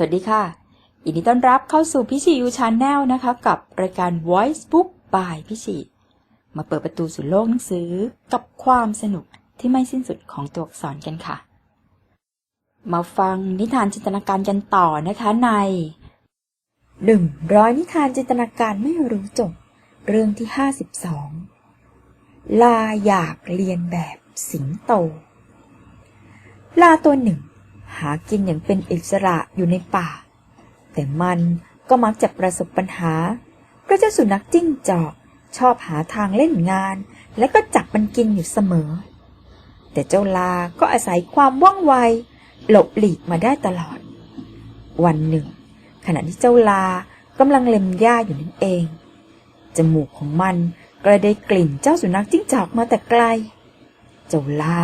สวัสดีค่ะยินดีต้อนรับเข้าสู่พิชียูชาแนลนะคะ กับรายการ Voice Book by พิชีมาเปิดประตูสู่โลกหนังสือกับความสนุกที่ไม่สิ้นสุดของตัวอักษรกันค่ะ มาฟังนิทานจินตนาการกันต่อนะคะในหนึ่งร้อยนิทานจินตนาการไม่รู้จบ เรื่องที่ห้าสิบสองลาอยากเรียนแบบสิงโต ลาตัวหนึ่ง หากินอย่างเป็นอิสระอยู่ในป่า แต่มันก็มักจะประสบปัญหาเพราะเจ้าสุนัขจิ้งจอกชอบหาทางเล่นงาน และก็จับมันกินอยู่เสมอ แต่เจ้าลาก็อาศัยความว่องไว หลบหลีกมาได้ตลอด วันหนึ่ง ขณะที่เจ้าลากำลังเล็มหญ้าอยู่นั่นเอง จมูกของมันก็ได้กลิ่นเจ้าสุนัขจิ้งจอกมาแต่ไกล เจ้าลา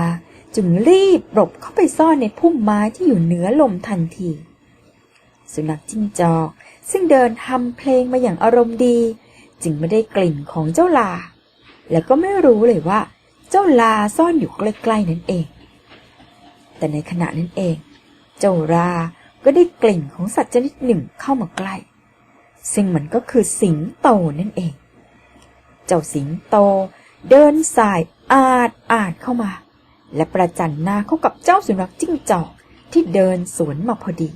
จึงรีบหลบเข้าไปซ่อนในพุ่มไม้ที่อยู่เหนือลมทันที สุนัขจิ้งจอกซึ่งเดินทำเพลงมาอย่างอารมณ์ดี จึงไม่ได้กลิ่นของเจ้าลา และก็ไม่รู้เลยว่า เจ้าลาซ่อนอยู่ใกล้ๆนั่นเอง แต่ในขณะนั้นเอง เจ้าลาก็ได้กลิ่นของสัตว์ชนิดหนึ่งเข้ามาใกล้ ซึ่งมันก็คือสิงโตนั่นเอง เจ้าสิงโตเดินสายอาดอาดเข้ามา และประจันหน้าเข้ากับเจ้าสุนัขจิ้งจอกที่เดินสวนมาพอดี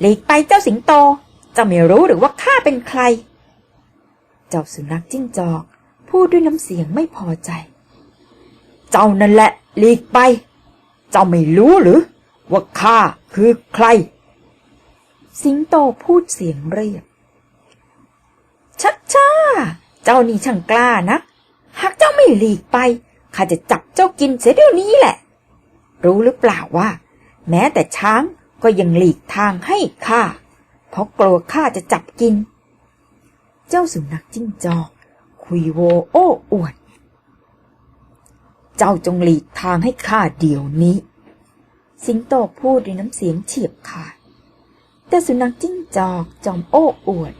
หลีกไปเจ้าสิงโตเจะไม่รู้หรือว่าข้าเป็นใคร เจ้าสุนัขจิ้งจอก พูดด้วยน้ำเสียงไม่พอใจ เจ้านั่นแหละหลีกไป เจ้าไม่รู้หรือ ว่าข้าคือใคร สิงโตพูดเสียงเรียบชักช้าเจ้านี่ช่างกล้านะหากเจ้าไม่หลีกไป ข้าจะจับเจ้ากินเสียเดี๋ยวนี้แหละ รู้หรือเปล่าว่า แม้แต่ช้างก็ยังหลีกทางให้ข้า เพราะกลัวข้าจะจับกิน เจ้าสุนัขจิ้งจอกคุยโวโอ้อวด เจ้าจงหลีกทางให้ข้าเดี๋ยวนี้ สิงโตพูดด้วยน้ำเสียงเฉียบขาด แต่สุนัขจิ้งจอกจอมโอ้อวด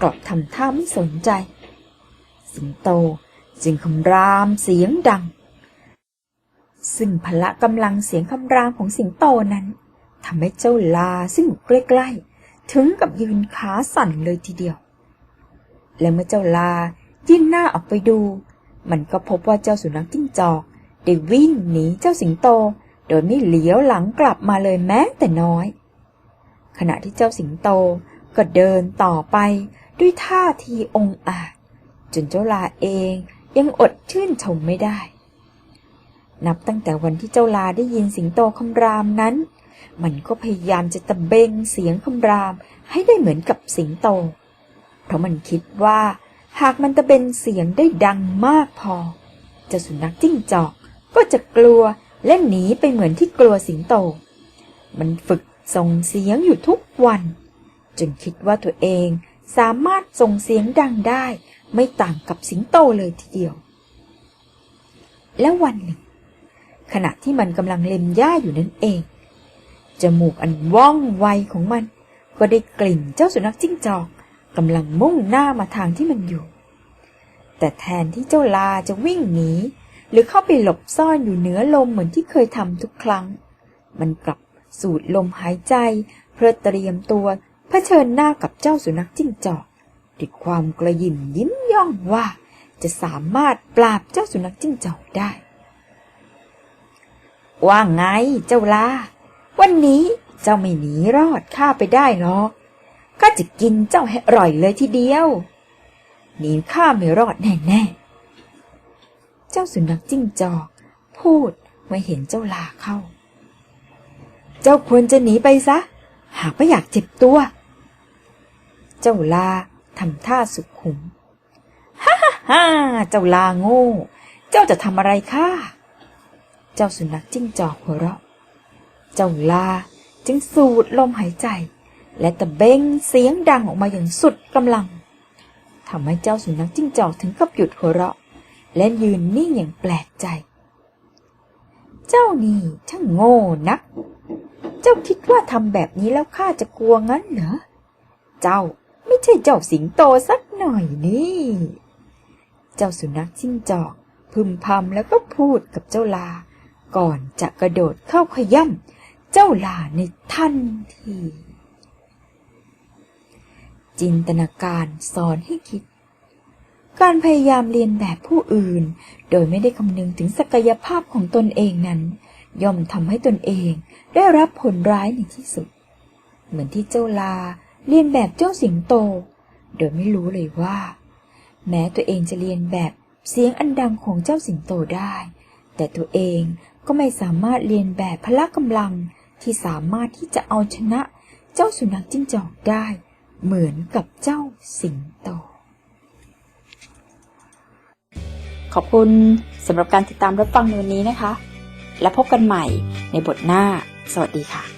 กลับทำท่าไม่สนใจ สิงโต จึงคำรามเสียงดัง ซึ่งพละกำลังเสียงคำรามของสิงโตนั้นทำให้เจ้าลาซึ่งอยู่ใกล้ๆถึงกับยืนขาสั่นเลยทีเดียว และเมื่อเจ้าลายื่นหน้าออกไปดู มันก็พบว่าเจ้าสุนัขจิ้งจอกได้วิ่งหนีเจ้าสิงโต โดยไม่เหลียวหลังกลับมาเลยแม้แต่น้อย ขณะที่เจ้าสิงโตก็เดินต่อไปด้วยท่าทีองอาจ จนเจ้าลาเอง ยังอดชื่นชมไม่ได้ นับตั้งแต่วันที่เจ้าลาได้ยินสิงโตคำรามนั้น มันก็พยายามจะตะเบงเสียงคำรามให้ได้เหมือนกับสิงโต เพราะมันคิดว่า หากมันตะเบงเสียงได้ดังมากพอเจ้าสุนัขจิ้งจอกก็จะกลัวและหนีไปเหมือนที่กลัวสิงโต มันฝึกส่งเสียงอยู่ทุกวัน จนคิดว่าตัวเองสามารถส่งเสียงดังได้ ไม่ต่างกับสิงโตเลยทีเดียว แล้ววันหนึ่ง ขณะที่มันกำลังเล็มหญ้าอยู่นั่นเอง จมูกอันว่องไวของมัน ก็ได้กลิ่นเจ้าสุนัขจิ้งจอกกำลังมุ่งหน้ามาทางที่มันอยู่ แต่แทนที่เจ้าลาจะวิ่งหนีหรือเข้าไปหลบซ่อนอยู่เหนือลมเหมือนที่เคยทำทุกครั้ง มันกลับสูดลมหายใจ เพื่อเตรียมตัวเผชิญหน้ากับเจ้าสุนัขจิ้งจอก ด้วยความกระยิมยิ้มย่องว่า จะสามารถปราบเจ้าสุนัขจิ้งจอกได้ ว่าไงเจ้าลา วันนี้เจ้าไม่หนีรอดข้าไปได้หรอกข้าจะกินเจ้าให้อร่อยเลยทีเดียวหนีข้าไม่รอดแน่ๆ เจ้าสุนัขจิ้งจอก พูดเมื่อเห็นเจ้าลาเข้า เจ้าควรจะหนีไปซะ หากไม่อยากเจ็บตัว เจ้าลา ทำท่าสุขุมฮ่าฮ่าฮ่าเจ้าลาโง่ เจ้าจะทำอะไรข้า เจ้าสุนัขจิ้งจอกหัวเราะ เจ้าลาจึงสูดลมหายใจ และตะเบงเสียงดังออกมาอย่างสุดกำลังทำให้เจ้าสุนัขจิ้งจอกถึงกับหยุดหัวเราะ และยืนนิ่งอย่างแปลกใจ เจ้านี่ช่างโง่นัก เจ้าคิดว่าทำแบบนี้แล้วข้าจะกลัวงั้นเหรอ เจ้า ใช่เจ้าสิงโตสักหน่อยนี่ เจ้าสุนัขจิ้งจอก พึมพำแล้วก็พูดกับเจ้าลา ก่อนจะกระโดดเข้าขย่ำเจ้าลาในทันที จินตนาการสอนให้คิด การพยายามเรียนแบบผู้อื่น โดยไม่ได้คำนึงถึงศักยภาพของตนเองนั้น ย่อมทำให้ตนเองได้รับผลร้ายในที่สุด เหมือนที่เจ้าลา เรียนแบบเจ้าสิงโต โดยไม่รู้เลยว่า แม้ตัวเองจะเรียนแบบเสียงอันดังของเจ้าสิงโตได้ แต่ตัวเองก็ไม่สามารถเรียนแบบพละกำลังที่สามารถที่จะเอาชนะเจ้าสุนัขจิ้งจอกได้ เหมือนกับเจ้าสิงโต ขอบคุณสำหรับการติดตามรับฟังในวันนี้นะคะ และพบกันใหม่ในบทหน้า สวัสดีค่ะ